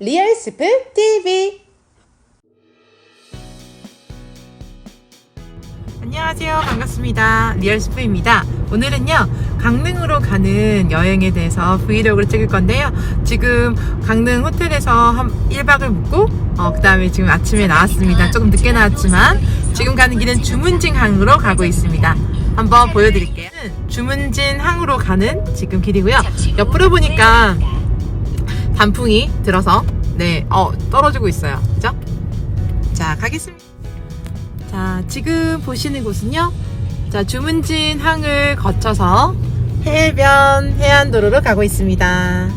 리얼스프 TV 안녕하세요. 반갑습니다. 리얼스프입니다. 오늘은요, 강릉으로 가는 여행에 대해서 브이로그를 찍을 건데요. 지금 강릉 호텔에서 한 1박을 묵고, 어, 그 다음에 지금 아침에 나왔습니다. 조금 늦게 나왔지만, 지금 가는 길은 주문진 항으로 가고 있습니다. 한번 보여드릴게요. 주문진 항으로 가는 지금 길이고요. 옆으로 보니까 단풍이 들어서, 네, 어, 떨어지고 있어요. 그죠? 자, 가겠습니다. 자, 지금 보시는 곳은요. 자, 주문진 항을 거쳐서 해변 해안도로로 가고 있습니다.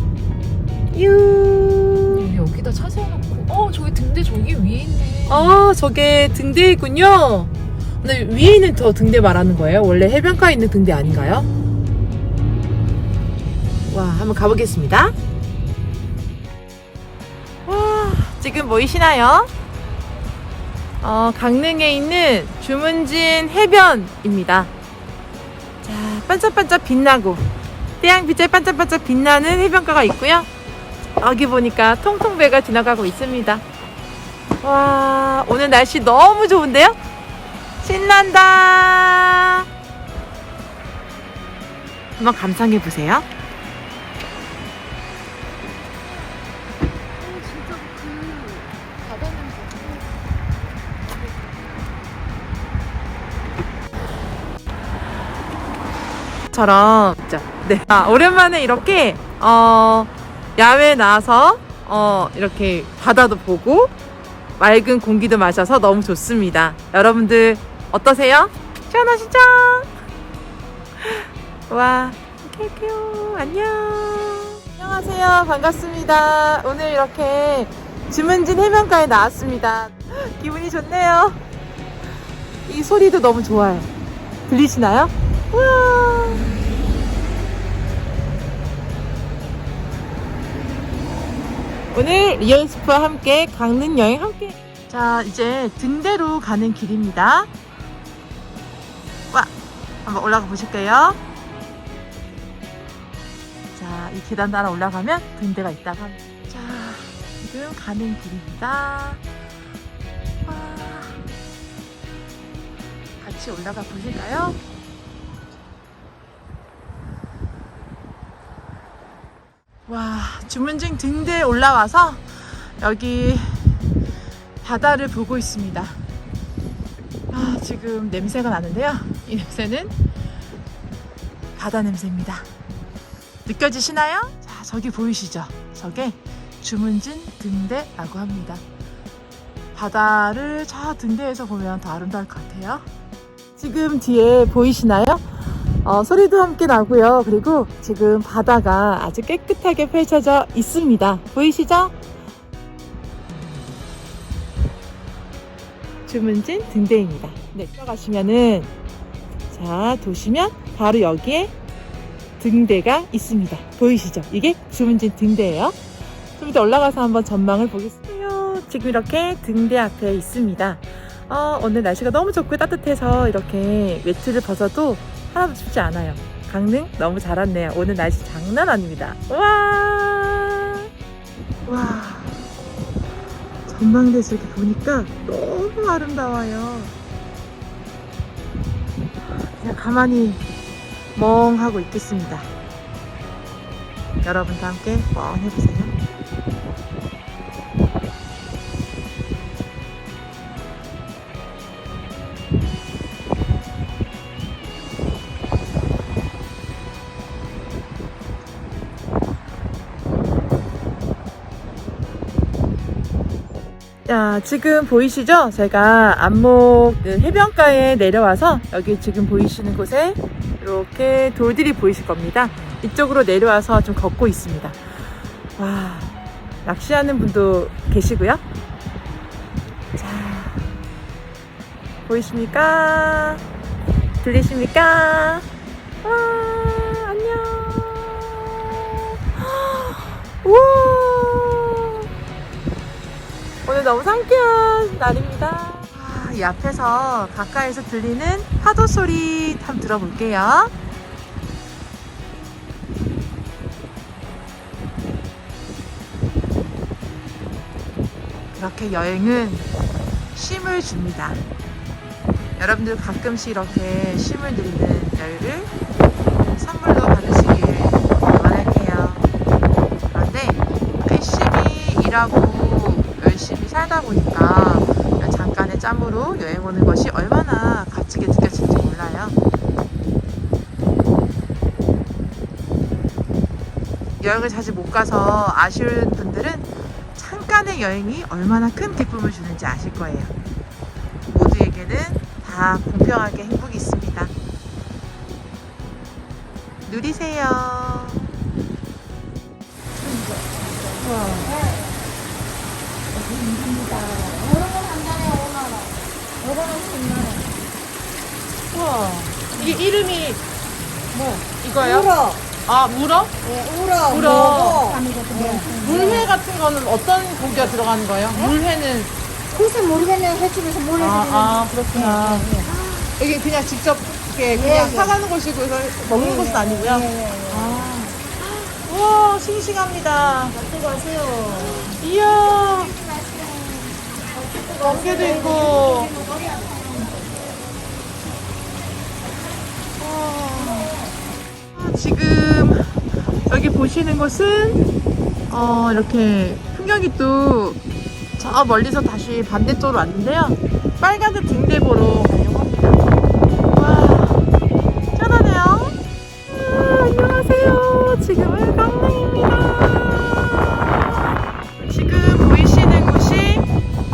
유. 여기다 차 세워놓고 어 저기 등대 저기 위에 있네 어, 저게 등대이군요. 근데 위에 있는 저 등대 말하는 거예요? 원래 해변가에 있는 등대 아닌가요? 와, 한번 가보겠습니다. 지금 보이시나요? 어, 강릉에 있는 주문진 해변입니다. 자, 반짝반짝 빛나고, 태양빛에 반짝반짝 빛나는 해변가가 있고요. 여기 보니까 통통배가 지나가고 있습니다. 와, 오늘 날씨 너무 좋은데요? 신난다! 한번 감상해 보세요. 처럼 진짜 네. 아, 오랜만에 이렇게 어 야외 나와서 어 이렇게 바다도 보고 맑은 공기도 마셔서 너무 좋습니다. 여러분들 어떠세요? 시원하시죠? 와, 큐큐 안녕. 안녕하세요. 반갑습니다. 오늘 이렇게 주문진 해변가에 나왔습니다. 기분이 좋네요. 이 소리도 너무 좋아요. 들리시나요? 우와. 오늘 리얼스프와 함께 강릉 여행 함께. 자 이제 등대로 가는 길입니다. 와 한번 올라가 보실게요. 자이 계단 따라 올라가면 등대가 있다고 합니다 자 지금 가는 길입니다. 와 같이 올라가 보실까요? 와, 주문진 등대에 올라와서 여기 바다를 보고 있습니다. 아, 지금 냄새가 나는데요. 이 냄새는 바다 냄새입니다. 느껴지시나요? 자, 저기 보이시죠? 저게 주문진 등대라고 합니다. 바다를 저 등대에서 보면 더 아름다울 것 같아요. 지금 뒤에 보이시나요? 어, 소리도 함께 나고요. 그리고 지금 바다가 아주 깨끗하게 펼쳐져 있습니다. 보이시죠? 주문진 등대입니다. 네, 들어가시면은 자 도시면 바로 여기에 등대가 있습니다. 보이시죠? 이게 주문진 등대예요. 좀 이따 올라가서 한번 전망을 보겠습니다. 지금 이렇게 등대 앞에 있습니다. 어, 오늘 날씨가 너무 좋고 따뜻해서 이렇게 외투를 벗어도 하나도 춥지 않아요. 강릉 너무 잘 왔네요. 오늘 날씨 장난 아닙니다. 와, 와, 전망대에서 이렇게 보니까 너무 아름다워요. 그냥 가만히 멍하고 있겠습니다. 여러분도 함께 멍 해보세요. 자, 지금 보이시죠? 제가 안목 그 해변가에 내려와서 여기 지금 보이시는 곳에 이렇게 돌들이 보이실 겁니다. 이쪽으로 내려와서 좀 걷고 있습니다. 와, 낚시하는 분도 계시고요. 자, 보이십니까? 들리십니까? 너무 상쾌한 날입니다. 아, 이 앞에서 가까이서 들리는 파도 소리 한번 들어볼게요. 이렇게 여행은 쉼을 줍니다. 여러분들 가끔씩 이렇게 쉼을 드리는 여유를 선물로 받으시길 바랄게요. 그런데 열심히 일하고 열심히 살다 보니까 잠깐의 짬으로 여행 오는 것이 얼마나 값지게 느껴질지 몰라요. 여행을 자주 못 가서 아쉬운 분들은 잠깐의 여행이 얼마나 큰 기쁨을 주는지 아실 거예요. 모두에게는 다 공평하게 행복이 있습니다. 누리세요. 우와, 이게 이름이 뭐 이거요? 울어. 아 물어? 예, 울어. 울어. 뭐고. 물회 같은 거는 어떤 고기가 들어가는 거예요? 물회는 글쎄 모르겠네. 횟집에서 몰래 아, 주는. 아 그렇구나. 예, 이게 그냥 직접 이렇게 그냥 예. 사가는 것이고 이걸 먹는 예, 것은 예. 아니고요. 예, 예, 예. 아, 우와 싱싱합니다. 수고하세요. 이야, 멍게도 있고. 와. 지금 여기 보시는 곳은 어, 이렇게 풍경이 또 저 멀리서 다시 반대쪽으로 왔는데요. 빨간색 등대보로 가려고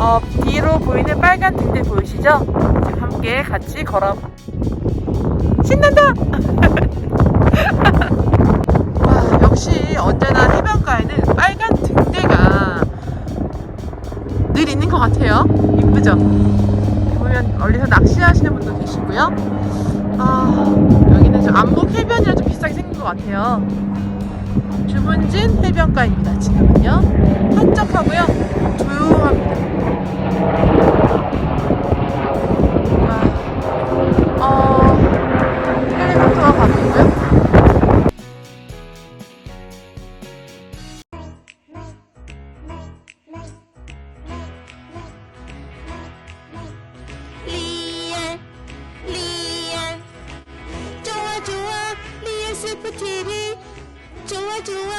어, 뒤로 보이는 빨간 등대 보이시죠? 지금 함께 같이 걸어 신난다! 와 역시 언제나 해변가에는 빨간 등대가 늘 있는 것 같아요. 이쁘죠? 보면 멀리서 낚시하시는 분도 계시고요. 아 여기는 좀 안목 해변이랑 좀 비슷하게 생긴 것 같아요. 주문진 해변가입니다. 지금은요. 한적하고요. 조용합니다. 좋